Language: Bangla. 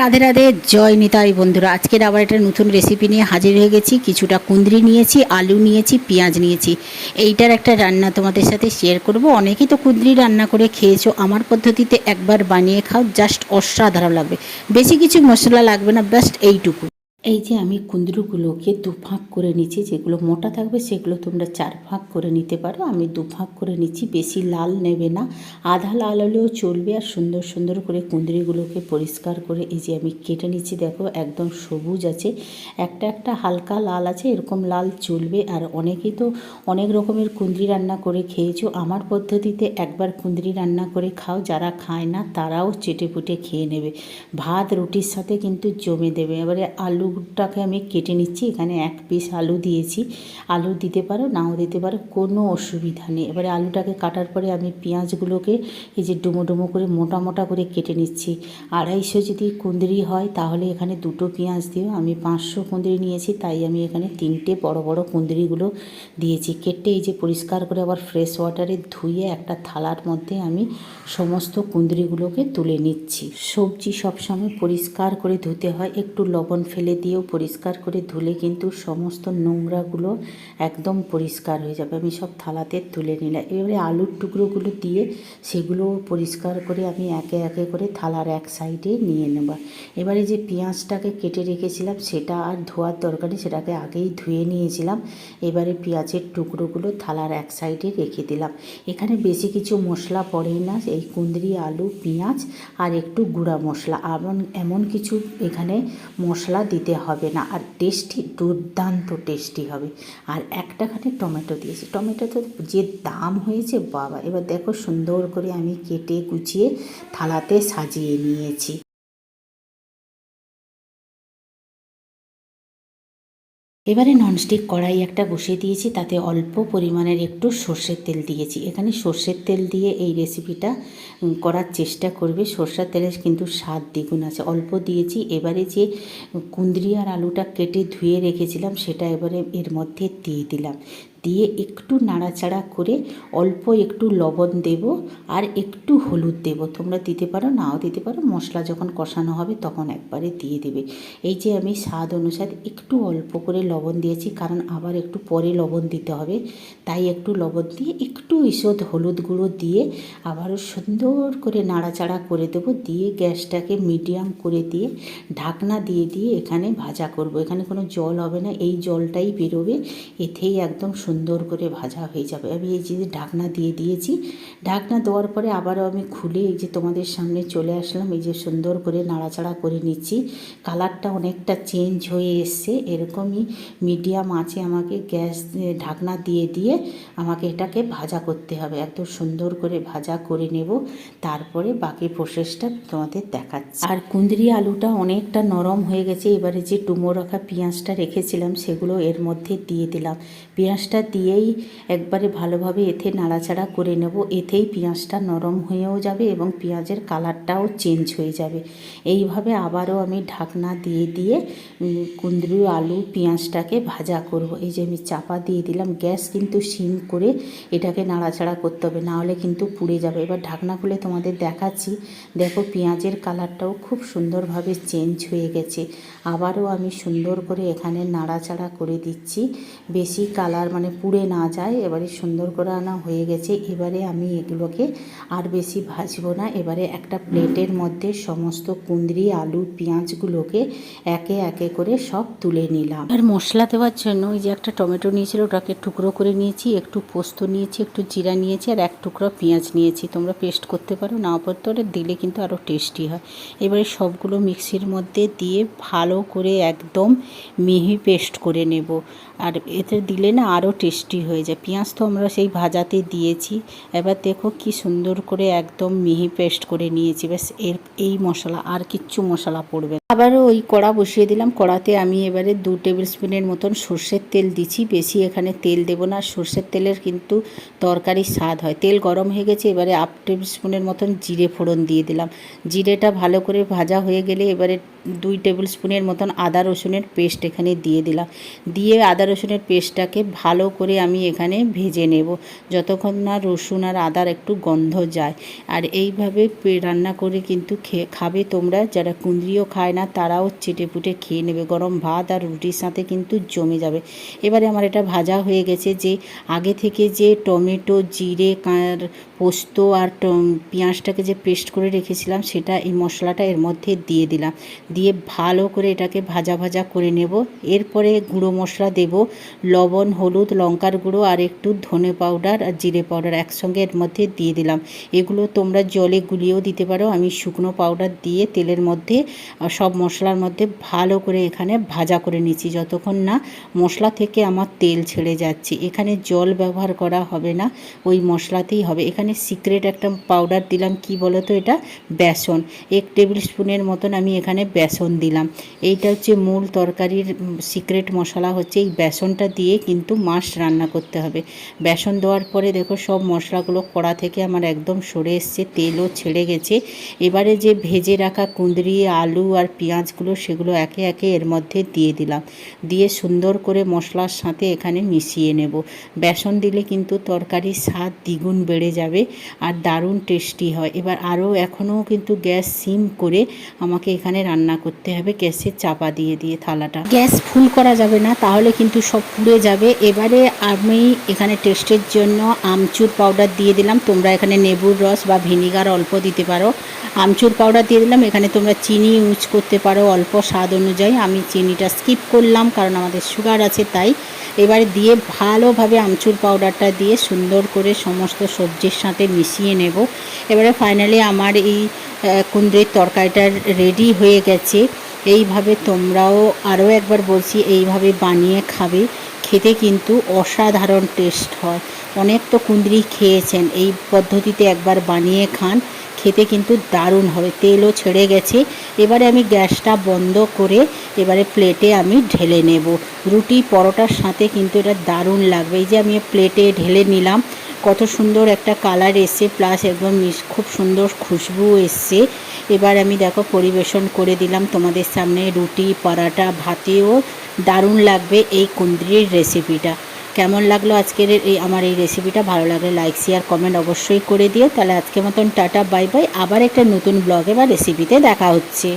রাধে রাধে, জয় নিতাই বন্ধুরা। আজকের আবার একটা নতুন রেসিপি নিয়ে হাজির হয়ে গেছি। কিছুটা কুঁদরি নিয়েছি, আলু নিয়েছি, পেঁয়াজ নিয়েছি। এইটার একটা রান্না তোমাদের সাথে শেয়ার করব। অনেকেই তো কুঁদরি রান্না করে খেয়েছো। আমার পদ্ধতিতে একবার বানিয়ে খাও জাস্ট অসাধারণ লাগবে। বেশি কিছু মশলা লাগবে না জাস্ট এইটুকু। এই যে আমি কুঁদরুগুলোকে দু ফাঁক করে নিচ্ছি, যেগুলো মোটা থাকবে সেগুলো তোমরা চার ফাঁক করে নিতে পারো। আমি দু ফাঁক করে নিচ্ছি, বেশি লাল নেবে না। আধা লাল হলেও চলবে আর সুন্দর সুন্দর করে কুঁদরিগুলোকে পরিষ্কার করে এই যে আমি কেটে নিচ্ছি, দেখো একদম সবুজ আছে। একটা একটা হালকা লাল আছে, এরকম লাল চলবে। আর অনেকেই তো অনেক রকমের কুঁদরি রান্না করে খেয়েছো। আমার পদ্ধতিতে একবার কুঁদরি রান্না করে খাও, যারা খায় না তারাও চেটে পুটে খেয়ে নেবে। ভাত, রুটির সাথে কিন্তু জমে দেবে। এবারে আলুটাকে আমি কেটে নিচ্ছি। এখানে এক পিস আলু দিয়েছি। আলু দিতে পারো, নাও দিতে পারো, কোনো অসুবিধা নেই। এবারে আলুটাকে কাটার পরে আমি পেঁয়াজগুলোকে এই যে ডুমো ডুমো করে মোটা মোটা করে কেটে নিচ্ছি। আড়াইশো যদি কুঁদরি হয়, তাহলে এখানে দুটো পেঁয়াজ দিও। আমি পাঁচশো কুঁদরি নিয়েছি, তাই আমি এখানে তিনটে বড় বড় কুঁদরিগুলো দিয়েছি। কেটে এই যে পরিষ্কার করে আবার ফ্রেশ ওয়াটারে ধুয়ে একটা থালার মধ্যে আমি সমস্ত কুঁদরিগুলোকে তুলে নিচ্ছি। সবজি সবসময় পরিষ্কার করে ধুতে হয়। একটু লবণ ফেলে দিয়েও পরিষ্কার করে ধুলে কিন্তু সমস্ত নোংরাগুলো একদম পরিষ্কার হয়ে যাবে। আমি সব থালাতে তুলে নিলাম। এবারে আলুর টুকরোগুলো দিয়ে সেগুলো পরিষ্কার করে আমি একে একে করে থালার এক সাইডে নিয়ে নেব। এবারে যে পেঁয়াজটাকে কেটে রেখেছিলাম, সেটা আর ধোয়ার দরকার সেটাকে আগেই ধুয়ে নিয়েছিলাম। এবারে পেঁয়াজের টুকরোগুলো থালার এক সাইডে রেখে দিলাম। এখানে বেশি কিছু মশলা পড়ে না, এই কুঁদরি, আলু, পেঁয়াজ আর একটু গুঁড়া মশলা। এমন এমন কিছু এখানে মশলা দিতে হবে না। আর টেস্টি দুর্দান্ত টেস্টি হবে। আর একটাখানে টমেটো দিয়েছি। টমেটো তো যে দাম হয়েছে, বাবা, এবার দেখো সুন্দর করে আমি কেটে কুচিয়ে থালাতে সাজিয়ে নিয়েছি। এবারে ননস্টিক কড়াই একটা বসিয়ে দিয়েছি, তাতে অল্প পরিমাণের একটু সর্ষের তেল দিয়েছি। এখানে সর্ষের তেল দিয়ে এই রেসিপিটা করার চেষ্টা করবে। সর্ষের তেলের কিন্তু স্বাদ দ্বিগুণ আছে। অল্প দিয়েছি, এবারে যে কুন্দ্রি আর আলুটা কেটে ধুয়ে রেখেছিলাম, সেটা এবারে এর মধ্যে দিয়ে দিলাম। দিয়ে একটু নাড়াচাড়া করে অল্প একটু লবণ দেব আর একটু হলুদ দেব। তোমরা দিতে পারো, নাও দিতে পারো। মশলা যখন কষানো হবে তখন একবারে দিয়ে দেবে। এই যে আমি স্বাদ অনুসারে একটু অল্প করে লবণ দিয়েছি, কারণ আবার একটু পরে লবণ দিতে হবে। তাই একটু লবণ দিয়ে একটু ঈষৎ হলুদ গুঁড়ো দিয়ে আবারও সুন্দর করে নাড়াচাড়া করে দেব। দিয়ে গ্যাসটাকে মিডিয়াম করে দিয়ে ঢাকনা দিয়ে দিয়ে এখানে ভাজা করব। এখানে কোনো জল হবে না। এই জলটাই বেরোবে। এতেই একদম করে ভাজা হয়ে যাবে। আমি এই যে ঢাকনা দিয়ে দিয়েছি, ঢাকনা দেওয়ার পরে আবারও আমি খুলে এই যে তোমাদের সামনে চলে আসলাম। এই যে সুন্দর করে নাড়াচাড়া করে নিচ্ছি। কালারটা অনেকটা চেঞ্জ হয়ে এসছে। এরকমই মিডিয়াম আছে আমাকে গ্যাস ঢাকনা দিয়ে দিয়ে আমাকে এটাকে ভাজা করতে হবে। এত সুন্দর করে ভাজা করে নেব। তারপরে বাকি প্রসেসটা তোমাদের দেখাচ্ছি। আর কুঁদরি আলুটা অনেকটা নরম হয়ে গেছে। এবারে যে টুমো রাখা পেঁয়াজটা রেখেছিলাম, সেগুলো এর মধ্যে দিয়ে দিলাম। পেঁয়াজটা দিয়েই একবারে ভালোভাবে এতে নাড়াচাড়া করে নেব। এতেই পেঁয়াজটা নরম হয়েও যাবে এবং পেঁয়াজের কালারটাও চেঞ্জ হয়ে যাবে। এইভাবে আবারও আমি ঢাকনা দিয়ে দিয়ে কুঁদরি, আলু, পেঁয়াজটাকে ভাজা করব। এই যে আমি চাপা দিয়ে দিলাম, গ্যাস কিন্তু সিম করে এটাকে নাড়াচাড়া করতে হবে নাহলে কিন্তু পুড়ে যাবে। এবার ঢাকনা খুলে তোমাদের দেখাচ্ছি। দেখো পেঁয়াজের কালারটাও খুব সুন্দরভাবে চেঞ্জ হয়ে গেছে। আবারও আমি সুন্দর করে এখানে নাড়াচাড়া করে দিচ্ছি। বেশি কালার মানে পুড়ে না যায়, এবারে সুন্দর করে আনা হয়ে গেছে। এবারে আমি এগুলোকে আর বেশি ভাজবো না। এবারে একটা প্লেটের মধ্যে সমস্ত কুঁদরি, আলু, পেঁয়াজগুলোকে একে একে করে সব তুলে নিলাম। আর মশলা দেওয়ার জন্য ওই যে একটা টমেটো নিয়েছিল, ওটাকে টুকরো করে নিয়েছি, একটু পোস্ত নিয়েছি, একটু জিরা নিয়েছি, আর এক টুকরো পেঁয়াজ নিয়েছি। তোমরা পেস্ট করতে পারো, না পারো দিলে কিন্তু আরও টেস্টি হয়। এবারে সবগুলো মিক্সির মধ্যে দিয়ে ভালো করে একদম মিহি পেস্ট করে নেব। আর এতে দিলে না আরও টেস্টি হয়ে যায়। পেঁয়াজ তো আমরা সেই ভাজাতে দিয়েছি। এবার দেখো কি সুন্দর করে একদম মিহি পেস্ট করে নিয়েছি। ব্যাস, এর এই মশলা আর কিচ্ছু মশলা পড়বে। আবারও ওই কড়া বসিয়ে দিলাম। কড়াতে আমি এবারে দু টেবিল স্পুনের মতন সর্ষের তেল দিচ্ছি। বেশি এখানে তেল দেবো না। সর্ষের তেলের কিন্তু তরকারির স্বাদ হয়। তেল গরম হয়ে গেছে, এবারে হাফ টেবিল স্পুনের মতন জিরে ফোড়ন দিয়ে দিলাম। জিরেটা ভালো করে ভাজা হয়ে গেলে এবারে দুই টেবিল স্পুনের মতন আদা রসুনের পেস্ট এখানে দিয়ে দিলাম। দিয়ে আদা রসুনের পেস্টটাকে ভালো করে আমি এখানে ভেজে নেব। যতক্ষণ না রসুন আর আদার একটু গন্ধ যায়। আর এইভাবে রান্না করে কিন্তু খাবে তোমরা। যারা কুঁদরিও খায় না, তারাও চেটে পুটে খেয়ে নেবে। গরম ভাত আর রুটির সাথে কিন্তু জমে যাবে। এবারে আমার এটা ভাজা হয়ে গেছে যে, আগে থেকে যে টমেটো, জিরে, কার পোস্ত আর পেঁয়াজটাকে যে পেস্ট করে রেখেছিলাম, সেটা এই মশলাটা এর মধ্যে দিয়ে দিলাম। দিয়ে ভালো করে এটাকে ভাজা ভাজা করে নেব। এরপরে গুঁড়ো মশলা দেব, লবণ, হলুদ, লঙ্কার গুঁড়ো আর একটু ধনে পাউডার আর জিরে পাউডার একসঙ্গে এর মধ্যে দিয়ে দিলাম। এগুলো তোমরা জলে গুলিয়েও দিতে পারো। আমি শুকনো পাউডার দিয়ে তেলের মধ্যে সব মশলার মধ্যে ভালো করে এখানে ভাজা করে নিচ্ছি। যতক্ষণ না মশলা থেকে আমার তেল ছেড়ে যাচ্ছে। এখানে জল ব্যবহার করা হবে না, ওই মশলাতেই হবে। এখানে সিক্রেট একটা পাউডার দিলাম, কি বলো তো এটা? বেসন। এক টেবিল স্পুনের মতন আমি এখানে বেসন দিলাম। এইটা হচ্ছে মূল তরকারির সিক্রেট মশলা হচ্ছে এই বেসনটা দিয়ে কিন্তু মাছ রান্না করতে হবে। বেসন দেওয়ার পরে দেখো সব মশলাগুলো কড়া থেকে আমার একদম সরে এসছে, তেলও ছেড়ে গেছে। এবারে যে ভেজে রাখা কুঁদরি, আলু আর পেঁয়াজগুলো সেগুলো একে একে এর মধ্যে দিয়ে দিলাম। দিয়ে সুন্দর করে মশলার সাথে এখানে মিশিয়ে নেব। বেসন দিলে কিন্তু তরকারির স্বাদ দ্বিগুণ বেড়ে যাবে আর দারুণ টেস্টি হয়। এবার আরও এখনও কিন্তু গ্যাস সিম করে আমাকে এখানে রান্না করতে হবে, গ্যাসের চাপা দিয়ে দিয়ে থালাটা। গ্যাস ফুল করা যাবে না, তাহলে কিন্তু সব পুড়ে যাবে। এবারে আমি এখানে টেস্টের জন্য আমচুর পাউডার দিয়ে দিলাম। তোমরা এখানে নেবুর রস বা ভিনিগার অল্প দিতে পারো। আমচুর পাউডার দিয়ে দিলাম। এখানে তোমরা চিনি ইউজ করতে পারো অল্প স্বাদ অনুযায়ী। আমি চিনিটা স্কিপ করলাম, কারণ আমাদের সুগার আছে, তাই। এবারে দিয়ে ভালোভাবে আমচুর পাউডারটা দিয়ে সুন্দর করে সমস্ত সবজির সাথে মিশিয়ে নেব। এবারে ফাইনালি আমার এই কুন্দ্রির তরকারিটা রেডি হয়ে গেছে। এইভাবে তোমরাও আরও একবার বলছি, এইভাবে বানিয়ে খাবে। খেতে কিন্তু অসাধারণ টেস্ট হয়। অনেক তো কুন্দ্রি খেয়েছেন, এই পদ্ধতিতে একবার বানিয়ে খান, খেতে কিন্তু দারুণ হবে। তেলও ছেড়ে গেছে। এবারে আমি গ্যাসটা বন্ধ করে এবারে প্লেটে আমি ঢেলে নেব। রুটি পরোটার সাথে কিন্তু এটা দারুণ লাগবে। এই যে আমি প্লেটে ঢেলে নিলাম কত সুন্দর একটা কালার এসছে প্লাস একদম খুব সুন্দর খুশবু এসছে। এবার আমি দেখো পরিবেশন করে দিলাম তোমাদের সামনে, রুটি, পরাটা, ভাতেও দারুণ লাগবে এই কুন্দ্রির রেসিপিটা কেমন লাগল আজকের এই, আমার এই রেসিপিটা ভালো লাগলে লাইক শেয়ার কমেন্ট অবশ্যই করে দিও। তাহলে আজকের মতন টাটা বাই বাই আবার একটা নতুন ব্লগে বা রেসিপিতে দেখা হচ্ছে।